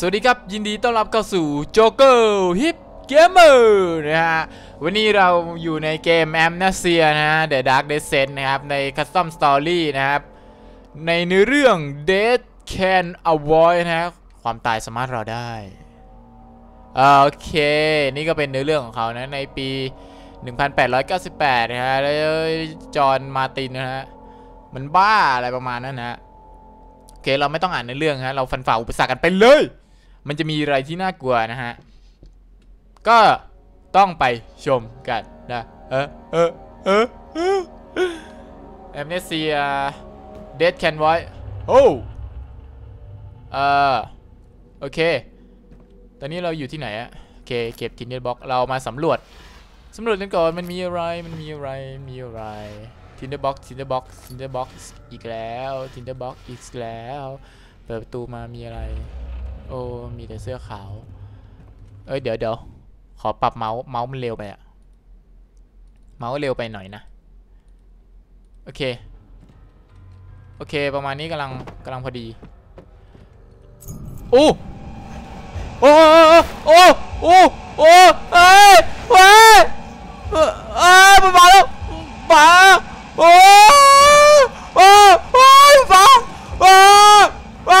สวัสดีครับ ยินดีต้อนรับเข้าสู่โจเกอร์ฮิปเกมเมอร์นะฮะ วันนี้เราอยู่ในเกม a m n e s i a นะฮะ The Dark Descent นะครับ ใน Custom Story นะครับ ในเนื้อเรื่อง Death Can Avoid นะครับความตายสามารถรอได้ โอเค นี่ก็เป็นเนื้อเรื่องของเขานะ ในปี 1898 นะฮะ แล้วจอห์นมาตินนะฮะ มันบ้าอะไรประมาณนั้นนะฮะโอเค เราไม่ต้องอ่านในเรื่องฮะ เราฟันฝ่าอุปสรรคกันไปเลย มันจะมีอะไรที่น่ากลัวนะฮะ ก็ต้องไปชมกันนะเออเออเออแอมเนสเซียเดดแคนไว้โอ้เออโอเค ตอนนี้เราอยู่ที่ไหนอะโอเค เก็บทินเนอร์บ็อกเรามาสำรวจสำรวจกันก่อนมันมีอะไรมันมีอะไรมีอะไรทินเดอร์บ็อกทินเดอร์บ็อกทินเดอร์บ็อกอีกแล้วทินเดอร์บ็อกอีกแล้ว เปิดประตูมามีอะไร โอ้มีแต่เสื้อขาว เอ้ยเดี๋ยวเดี๋ยวขอปรับเมาส์เมาส์มันเร็วไปอะเมาส์เร็วไปหน่อยนะ โอเค โอเคประมาณนี้กำลังกำลังพอดี โอ้โอ้โอ้โอ้โอ้เอ้ยเอ้ยเอ้ยมันมาแล้วมาโอ้โอ้โอ้ฟ้าโอ้โอ้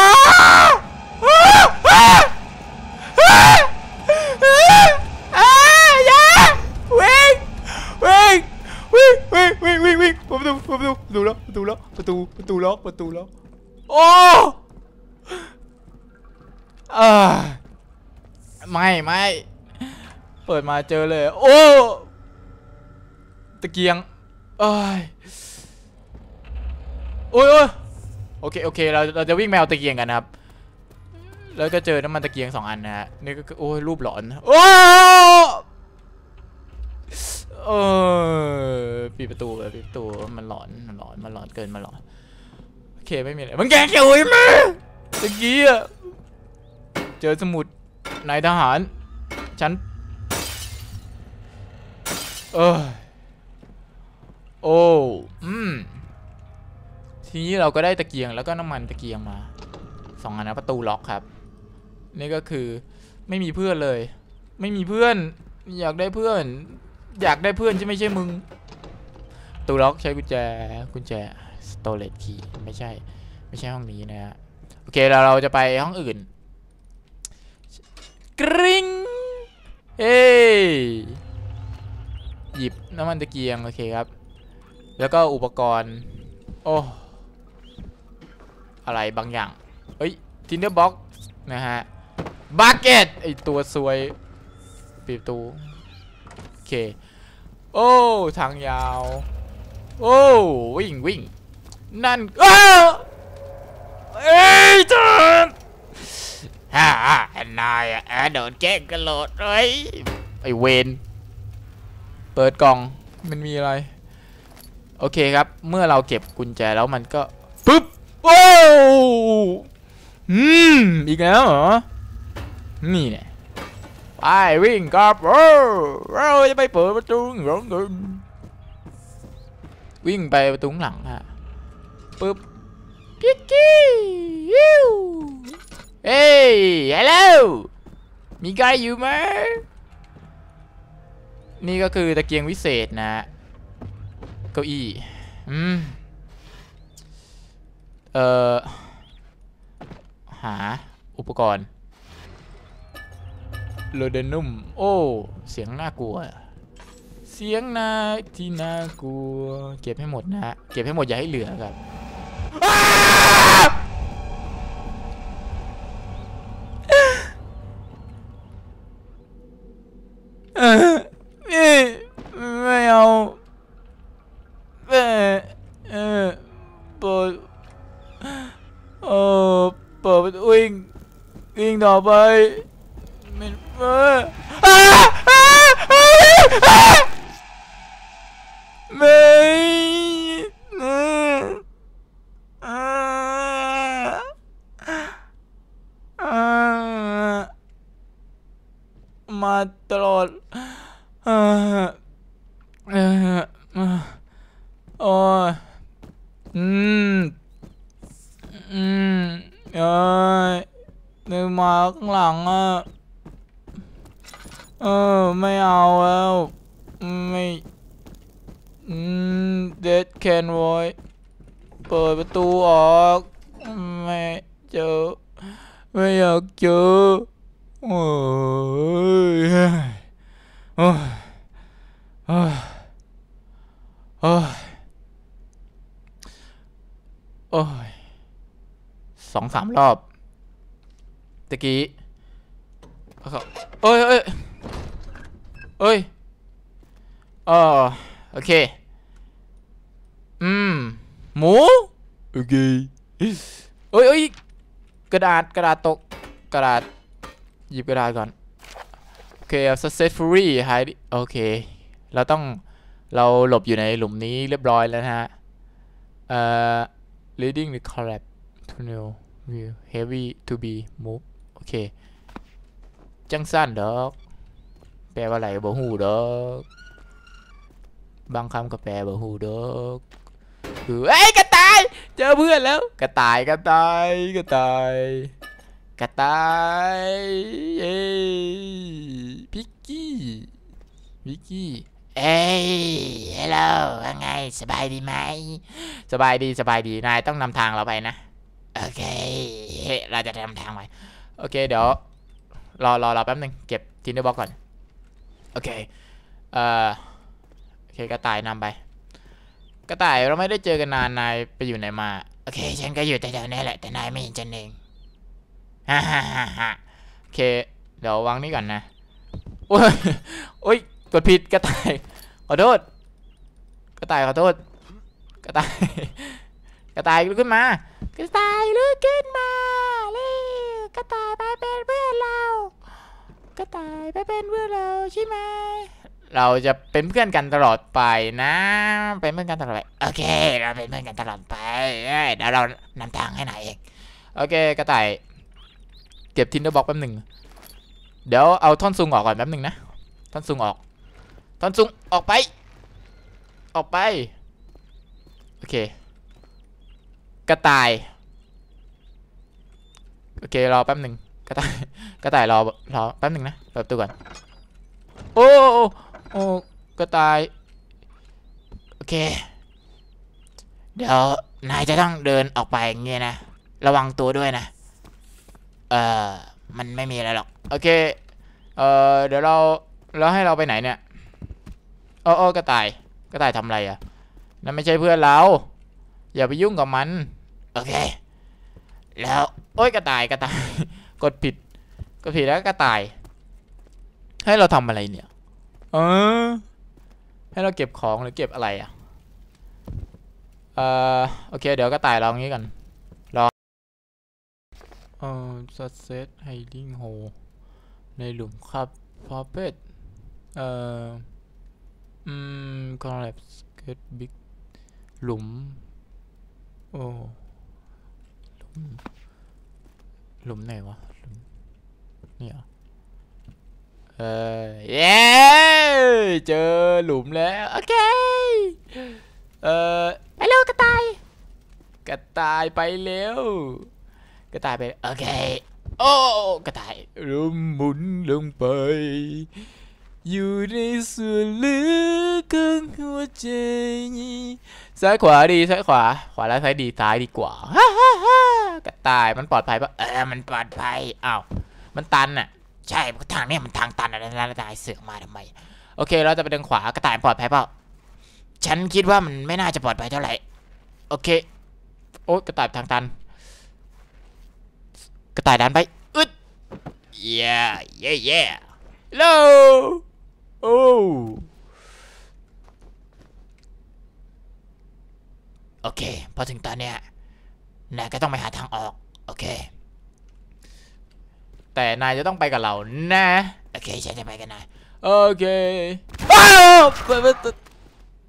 ตูประตูประตูล็อกประตูล็อกประตูประตูล็อกประตูล็อกโอ้อ่าไม่ไม่เปิดมาเจอเลย โอ้ตะเกียงเอ้ยโอ้ยโอ้ยโอเคโอเคเราเราจะวิ่งแมวตะเกียงกันนะครับ แล้วก็เจอน้ำมันตะเกียงสองอันนะฮะนี่ก็คือโอ้ยรูปหลอนโอ้เออปิดประตูเลยปิดประตูมันหลอนมันหลอนมันหลอนเกินมันหลอนโอเคไม่มีอะไรมันแกเกี่ยวไอ้ม่ตะกี้อะเจอสมุดนายทหารฉันเออโอ้อืมทีนี้เราก็ได้ตะเกียงแล้วก็น้ำมันตะเกียงมาสองอันนะประตูล็อกครับ นี่ก็คือไม่มีเพื่อนเลย ไม่มีเพื่อน อยากได้เพื่อน อยากได้เพื่อนใช่ไม่ใช่มึงตูล็อกใช้กุญแจกุญแจสโตเลตคีไม่ใช่ ไม่ใช่ห้องนี้นะฮะโอเคเราเราจะไปห้องอื่นกริ๊งเฮ้ยหยิบน้ำมันตะเกียง โอเคครับ แล้วก็อุปกรณ์ โอ้ อะไรบางอย่างเฮ้ยทินเดอร์บ็อกนะฮะ บักเก็ตไอตัวซวยปิดตูโอเค โอ้ ทางยาว โอ้ วิ่งวิ่ง นั่นเอ้าวเอ้ยจันฮ่าฮ่านายอะแอโดนแกล้งกันโหลดเลยไอเวนเปิดกล่องมันมีอะไร โอเคครับ เมื่อเราเก็บกุญแจแล้วมันก็ปึ๊บโอ้อืม อีกแล้วเหรอ นี่เนี่ยไปวิ่งกับโอ้เราจะไปเปิดประตูหลังกันวิ่งไปประตูหลังฮะปึ๊บพิกกี้ยิวเฮ้ยฮัลโหลมีใครอยู่ไหมนี่ก็คือตะเกียงวิเศษนะเก้าอี้อืมเอ่อหาอุปกรณ์ โลเดนุม โอ้ เสียงน่ากลัว เสียงนาที่น่ากลัว เก็บให้หมดนะเก็บให้หมดอย่าให้เหลือครับเออนี่ไม่เอาเออเปิดเออเปิดวิ่งวิ่งต่อไป ไม่เอออ้าอ้าอ้าอ้าไม่ เออ ไม่เอาแล้ว ไม่ อืม เด็ดแคนไว้เปิดประตูออก ไม่เจอ ไม่อยากเจอ โอ้ยโอ้ยโอ้ยโอ้ยโอ้ยสองสามรอบตะกี้เขาเอ้ย เอ้ยเอ้ยอ๋อโอเค อืม หมู โอเค เอ้ยเอ้ยกระดาษกระดาษตกกระดาษ หยิบกระดาษก่อน โอเค successfully หายดิโอเค เราต้องเราหลบอยู่ในหลุมนี้เรียบร้อยแล้วนะฮะ เอ่อ leading the collapse tunnel will heavy to be move โอเค จังสั้นดอกแปลว่าอะไรบ่หูดอกบางคำก็แปลบ่หูดอกคือเอ้ยกระต่าย เจอเพื่อนแล้ว กระต่ายกระต่ายกระต่ายกระต่ายเอ้พิกกี้พิกกี้เอ้ยฮัลโหลว่าไง สบายดีไหม สบายดี สบายดี นายต้องนำทางเราไปนะ โอเค เราจะนำทางไป โอเค เดี๋ยว รอรอรอแป๊บหนึง เก็บทินเดอร์บ็อกก่อน อเคเอ่อโอเคกระต่ายนำไป กระต่ายเราไม่ได้เจอกันนานนายไปอยู่ไหนมาโอเค ฉันก็อยู่แต่แถวนี้แหละแต่นายไม่เห็นฉันเองฮ่าฮ่าฮ่าฮ่าโอเค เดี๋ยววางนี่ก่อนนะโอ้ยโอ้ยกดผิดกระต่ายขอโทษกระต่ายขอโทษกระต่ายกระต่ายลุกขึ้นมากระต่ายลุกขึ้นมาเร็วกระต่ายไปเป็นเพื่อนเรา กระต่ายไปเป็นเพื่อนเราใช่ไหมเราจะเป็นเพื่อนกันตลอดไปนะ เป็นเพื่อนกันตลอดไปโอเค เราเป็นเพื่อนกันตลอดไปเอ้ยเดี๋ยวเรานำทางให้นายเองโอเคกระต่าย เก็บทินเดอร์บ็อกแป๊บหนึ่งเดี๋ยวเอาท่อนซุงออกก่อนแป๊บหนึ่งนะท่อนซุงออกท่อนซุงออกไป ออกไปโอเค กระต่าย โอเครอแป๊บหนึ่ง กระต่ายกระต่ายรอรอแป๊บหนึ่งนะเปิดประตูก่อนโอ้โอ้โอ้กระต่ายโอเค เดี๋ยวนายจะต้องเดินออกไปอย่างเงี้ยนะระวังตัวด้วยนะเอ่อมันไม่มีอะไรหรอกโอเคเอ่อเดี๋ยวเราแล้วให้เราไปไหนเนี่ยโอ้โอ้กระต่ายกระต่ายทำอะไรอะ่ะนั่นไม่ใช่เพื่อนเรา อย่าไปยุ่งกับมัน โอเค แล้ว โอ้ยกระต่ายกระต่าย กดผิด กดผิดแล้วกระต่าย ให้เราทำอะไรเนี่ยเออให้เราเก็บของหรือเก็บอะไรอะ่ะเอ่อโอเค เดี๋ยวกระต่ายลองงี้กันรอเอ่อ success hiding hole ในหลุมครับ puppet เอ่อ อืม collapse get big หลุม โอ้ หลุม หลุมไหนวะหลุมนี่เหรอเออเย้เจอหลุมแล้ว โอเค เออไปเร็วกระต่าย กระต่ายไปเร็ว กระต่ายไป โอเค โอ้กระต่ายลมหมุนลงไป อยู่ในส่วนลึกของหัวใจนี้ซ้ายขวาดีซ้ายขวา ขวาแล้วซ้ายดีซ้ายดีกว่า ตายมันปลอดภัยปะเออมันปลอดภัยอ้าวมันตันอะ ใช่ทางเนี้ยมันทางตันอะไรนะกระต่ายเสือกมาทำไม โอเค เราจะไปทางขวากระต่ายปลอดภัยเปล่าฉันคิดว่ามันไม่น่าจะปลอดภัยเท่าไหร่โอเค โอ๊ยกระต่ายทางตัน กระต่ายดันไปอึดเย้เย้เย้โลโอ้โอเค พอถึงตอนเนี้ย นายก็ต้องไปหาทางออก โอเค แต่นายจะต้องไปกับเรานะ โอเค ฉันจะไปกับนายโอเคอ้าวเปิดประตู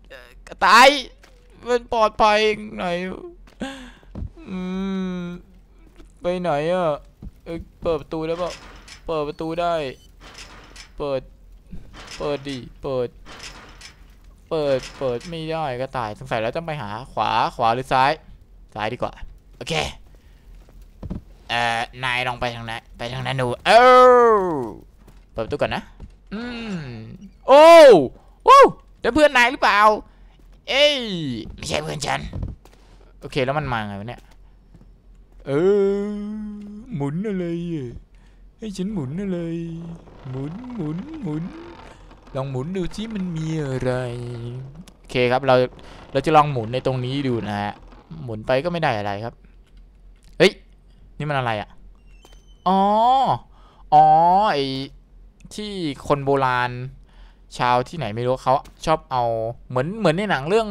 เอ่อกระต่ายมันปลอดภัยหน่อยอืมไปไหนอะเอ้ยเปิดประตูได้ปะเปิดประตูได้ เปิด เปิดดิ เปิด เปิด เปิดไม่ได้ก็ตาย สงสัยแล้วต้องไปหาขวา ขวาหรือซ้าย ซ้ายดีกว่า โอเค เอ่อ นายลองไปทางนั้นไปทางนั้นดูเออเปิดประตูก่อนนะ อืม โอ้โอ้แล้วเพื่อนนายหรือเปล่า เอ้ย ไม่ใช่เพื่อนฉัน โอเคแล้วมันมาไงวะเนี่ย เออ หมุนอะไรอะให้ฉันหมุนอะไร หมุนหมุนหมุน ลองหมุนดูสิมันมีอะไร โอเคครับ เรา เราจะลองหมุนในตรงนี้ดูนะฮะ หมุนไปก็ไม่ได้อะไรครับ เฮ้ย นี่มันอะไรอะ อ๋อ อ๋อ ไอที่คนโบราณ ชาวที่ไหนไม่รู้เขาชอบเอาเหมือนเหมือนในหนังเรื่อง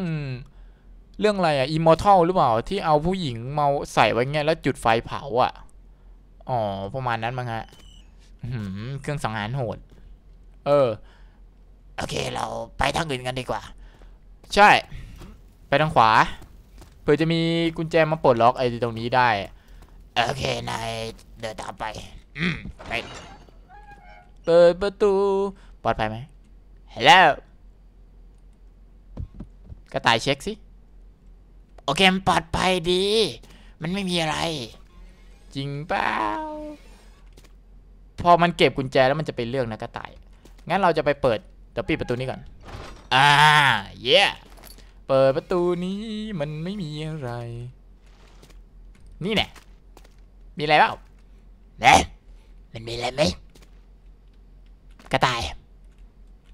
เรื่องอะไรอะอิมมอร์ทัลหรือเปล่า ที่เอาผู้หญิงมาใส่ไว้เงี้ยแล้วจุดไฟเผาอะ อ๋อ ประมาณนั้นมั้งฮะหือเครื่องสังหารโหด เออ โอเค เราไปทางอื่นกันดีกว่า ใช่ ไปทางขวาเพื่อจะมีกุญแจมาปลดล็อกไอ้ตรงนี้ได้ โอเคนายเดินตามไป อืมไป เปิดประตู ปลอดภัยไหมฮัลโหลกระต่ายเช็คสิ โอเคมันปลอดภัยดี มันไม่มีอะไร จริงเปล่า พอมันเก็บกุญแจแล้วมันจะไปเลือกนะกระต่าย งั้นเราจะไปเปิด เดี๋ยวปิดประตูนี้ก่อน อ่า เย้เปิดประตูนี้มันไม่มีอะไร นี่แน่ มีอะไรเปล่าเน่มันมีอะไรไหมกระต่าย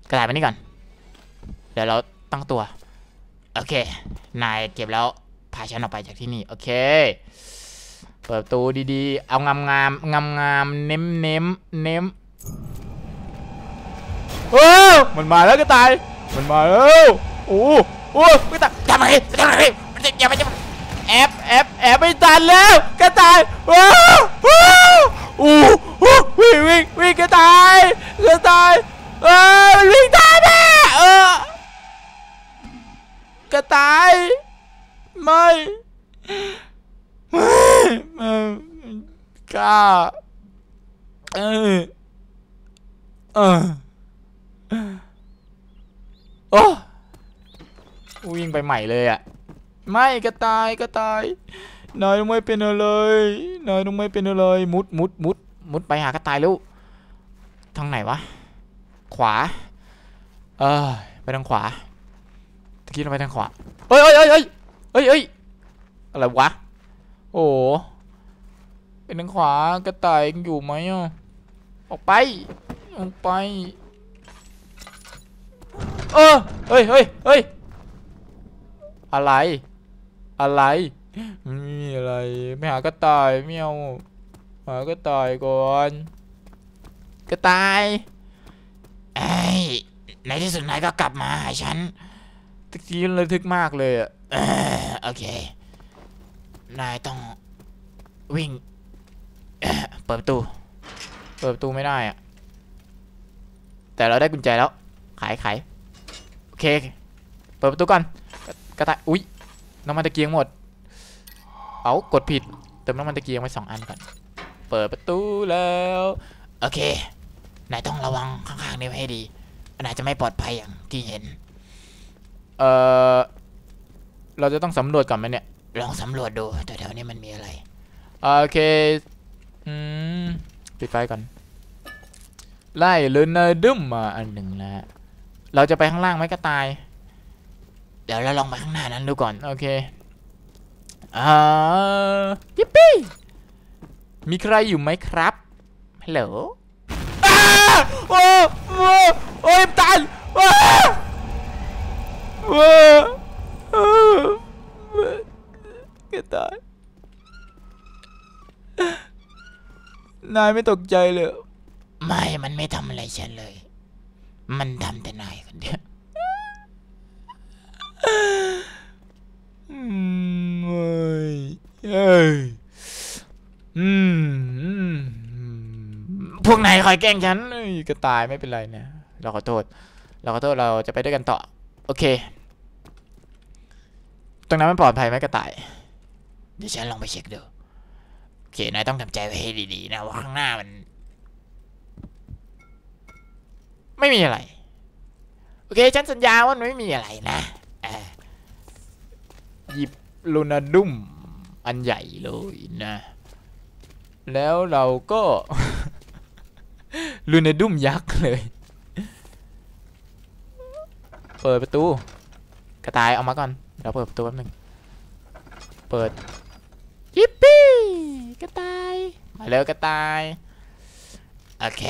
กระต่ายมานี่ก่อน เดี๋ยวเราตั้งตัว โอเค นายเก็บแล้ว พาฉันออกไปจากที่นี่ โอเค เปิดประตูดีๆ เอางามงามงามงามเน้มเน้มเน้มโอ้มันมาแล้วกระต่าย มันมาแล้ว โอ้โอ้กระต่ายทำอะไรทำไรมันจะอย่าไปจะ แอบแอบแอบไม่ทันแล้วกระต่ายว้าวว้าวอู้หูวิ่งวิ่งวิ่งกระต่ายกระต่ายเออวิ่งตามแม่เออกระต่ายไม่ไม่ไม่กล้าเออเออโอ้วิ่งไปใหม่เลยอะ ไม่กระต่ายกระต่ายนายต้องไม่เป็นอะไรนายต้องไม่เป็นอะไรมุดมุดมุดมุดไปหากระต่ายแล้วทางไหนวะ ขวา เออไปทางขวาตะกี้เราไปทางขวาเอ้ยเอ้ยเอ้ยเอ้ยเอ้ยเอ้ยอะไรวะ โอ้เป็นทางขวากระต่ายยังอยู่ไหมอะออกไปออกไป เออเฮ้ยเฮ้ยเฮ้ยอะไร อะไรไม่มีอะไรไม่หากระต่ายไม่เอาหากระต่ายก่อนกระต่ายไอ้ในที่สุดนายก็กลับมาหาฉันตะกี้ระทึกมากเลยอะเออโอเคนายต้องวิ่งเเปิดประตูเปิดประตูไม่ได้อะแต่เราได้กุญแจแล้วขายขายโอเค เปิดประตูก่อนกระกระต่ายอุ๊ย น้ำมันตะเกียงหมด เอากดผิด เติมน้ำมันตะเกียงไว้สองอันก่อน เปิดประตูแล้ว โอเคนายต้องระวังข้างๆนี้ไว้ให้ดีนายจะไม่ปลอดภัยอย่างที่เห็น เอ่อเราจะต้องสำรวจก่อนไหมเนี่ย ลองสำรวจดูแถวๆนี้มันมีอะไร โอเค อืม ปิดไฟก่อน ไล่เลนเนอร์ดึมมาอันหนึ่งนะฮะเราจะไปข้างล่างไหมก็ตาย เดี๋ยวเราลองไปข้างหน้านั้นดูก่อน โอเคอ่ายิปปี้มีใครอยู่ไหมครับฮัลโหลอ้าโอ้โอ้โอ้ยตันว้าว้าอ้ากตายนายไม่ตกใจเลย ไม่ มันไม่ทำอะไรฉันเลย มันทำแต่นายคนเดียวอืมเอ้ยเอ้ยอืมอืม พวกนายคอยแกล้งฉันเอ้ยกระต่ายไม่เป็นไรนะเราขอโทษ เราขอโทษเราจะไปด้วยกันต่อ โอเค ตรงนั้นมันปลอดภัยไหมกระต่ายเดี๋ยวฉันลองไปเช็คดูโอเคนายต้องทำใจไว้ให้ดีๆนะว่าข้างหน้ามัน ไม่มีอะไร โอเค ฉันสัญญาว่ามันไม่มีอะไรนะหยิบลูนาดุมอันใหญ่เลยนะ แล้วเราก็ ลูนดุมยักษ์เลย เปิดประตู กระต่ายเอามาก่อนเดี๋ยวเปิดประตูแป๊บนึง เปิดยิปปี้กระต่ายมาแล้วกระต่าย โอเค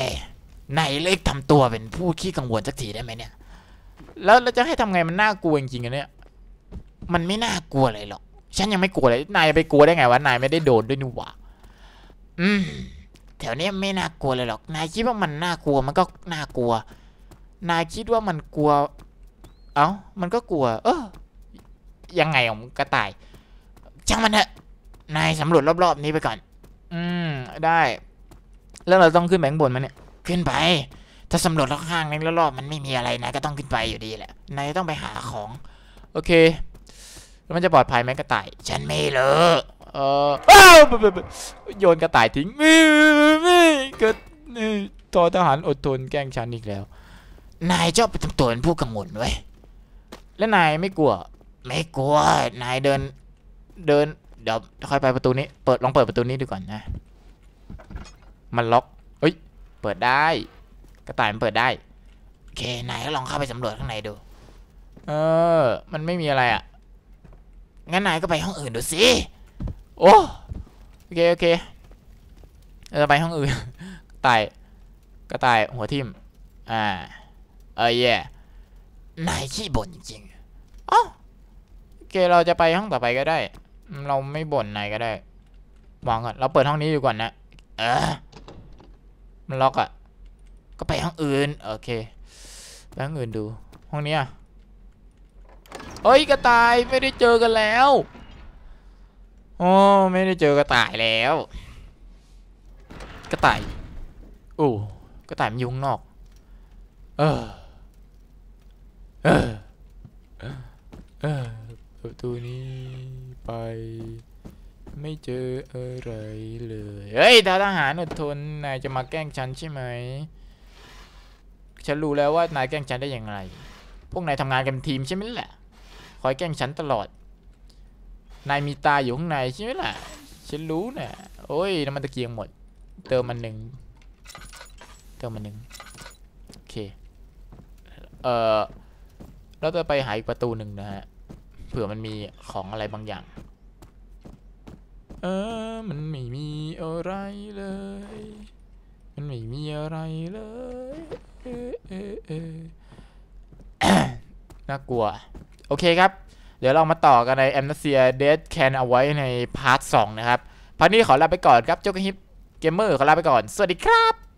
ไหนเล็กทำตัวเป็นผู้ขี้กังวลสักทีได้ไหมเนี่ย แล้วเราจะให้ทำไงมันน่ากลัวจริงๆอะเนี่ยมันไม่น่ากลัวเลยหรอก ฉันยังไม่กลัวเลย นายไปกลัวได้ไงวะ นายไม่ได้โดนด้วยนี่หว่าอืม ถวเนี้ยไม่น่ากลัวเลยหรอก นายคิดว่ามันน่ากลัวมันก็น่ากลัว นายคิดว่ามันกลัว เอ้า มันก็กลัว เออ ยังไงของกระต่าย ช่างมันเถอะ นายสำรวจรอบๆนี้ไปก่อน อืม ได้ แล้วเราต้องขึ้นไปข้างบนมันเนี่ย ขึ้นไป ถ้าสำรวจข้างๆนี้รอบๆมันไม่มีอะไรนายก็ต้องขึ้นไปอยู่ดีแหละ นายต้องไปหาของ โอเค แล้วมันจะปลอดภัยไหมกระต่าย ฉันไม่รู้ เอออ้าวโยนกระต่ายทิ้งม่ไม่เกิดนี่ทอทหารอดทนแกล้งฉันอีกแล้ว นายชอบไปทำตัวเป็นผู้กังวลไว้ยแล้วนายไม่กลัว ไม่กลัว นายเดิน เดิน เดี๋ยวค่อยไปประตูนี้ เปิดลองเปิดประตูนี้ดูก่อนนะ มันล็อก เอ้ย เปิดได้ กระต่ายมันเปิดได้ โอเค นายก็ลองเข้าไปสำรวจข้างในดู เออ มันไม่มีอะไรอะ งั้นนายก็ไปห้องอื่นดูสิ โอ้โอเค โอเคเราไปห้องอื่นตายกระต่ายหัวทิ่มอ่า เออแย่นายขี้บ่นจริงๆอ๋อโอเคเราจะไปห้องต่อไปก็ได้ เราไม่บ่นนายก็ได้วางก่อนเราเปิดห้องนี้ดูก่อนนะ เออมันล็อกอะ ก็ไปห้องอื่น โอเคไปห้องอื่นดู ห้องนี้ยเฮ้ยกระต่ายไม่ได้เจอกันแล้ว โอ้ไม่ได้เจอกระต่ายแล้ว กระต่ายโอ้กระต่ายมันยุงนอก เออ เออ เออประตูนี้ไป ไม่เจออะไรเลย เฮ้ยทหารอดทนนายจะมาแกล้งฉันใช่ไหม ฉันรู้แล้วว่านายแกล้งฉันได้อย่างไร พวกนายทำงานกันเป็นทีมใช่ไหมล่ะ คอยแกล้งฉันตลอด นายมีตาอยู่ข้างในใช่ไหมล่ะ ฉันรู้นะโอ้ยน้ำมันตะเกียงหมด เติมมันหนึ่ง เติมมันหนึ่งโอเค เอ่อ เราจะไปหาอีกประตูหนึ่งนะฮะ เผื่อมันมีของอะไรบางอย่าง เออ มันไม่มีอะไรเลย มันไม่มีอะไรเลย เออเออเออน่ากลัว โอเคครับ ดี๋ยวเรามาต่อกันใน a m n e s i a Dead Can เอาไว้ในพาร์ท2นะครับพาร์ทนี้ขอลาไปก่อนครับโจกฮิปเกมเมอร์ขอลาไปก่อน สวัสดีครับ